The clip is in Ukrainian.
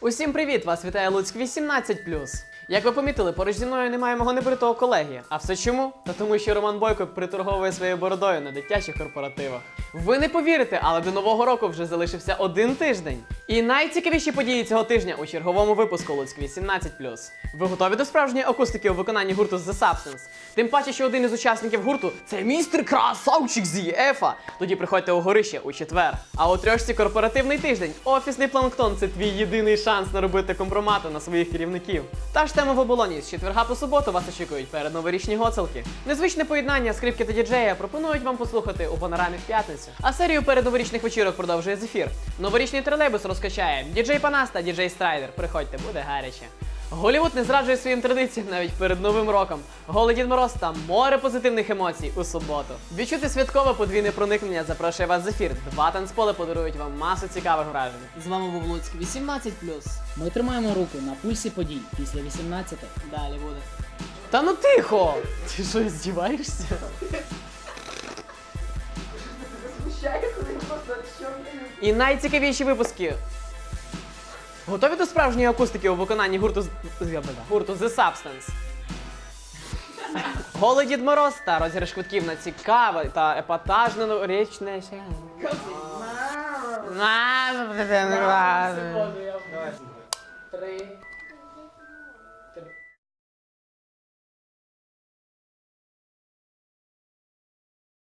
Усім привіт! Вас вітає Луцьк 18 Як ви помітили, поруч зі мною немає мого небритого колеги. А все чому? Та тому, що Роман Бойко приторговує своєю бородою на дитячих корпоративах. Ви не повірите, але до нового року вже залишився один тиждень. І найцікавіші події цього тижня у черговому випуску Луцьк 18 Ви готові до справжньої акустики у виконанні гурту The Substance? Тим паче, що один із учасників гурту це містер Красавчик з ЄФа. Тоді приходьте у горище у четвер. А у трьошці корпоративний тиждень. Офісний планктон це твій єдиний шанс наробити компромату на своїх керівників. Та ж тема в оболоні з четверга по суботу вас очікують перед новорічні гоцелки. Незвичне поєднання скрипки та діджея пропонують вам послухати у панорамі в п'ятницю. А серію передноворічних вечірок продовжує зефір. Новорічний тролейбус розкачає діджей Панас та діджей Страйдер. Приходьте, буде гаряче. Голівуд не зраджує своїм традиціям навіть перед новим роком. Голий Дід Мороз та море позитивних емоцій у суботу. Відчути святкове подвійне проникнення запрошує вас зефір. Два танцполи подарують вам масу цікавих вражень. З вами був Луцьк 18 Ми тримаємо руку на пульсі подій після 18 Далі буде. Та ну тихо! Ти що, здіваєшся? І найцікавіші випуски. Готові до справжньої акустики у виконанні гурту з... гурту The Substance? Голий Дід Мороз та розіграш квитків на цікаве та епатажне новорічне ну, Три.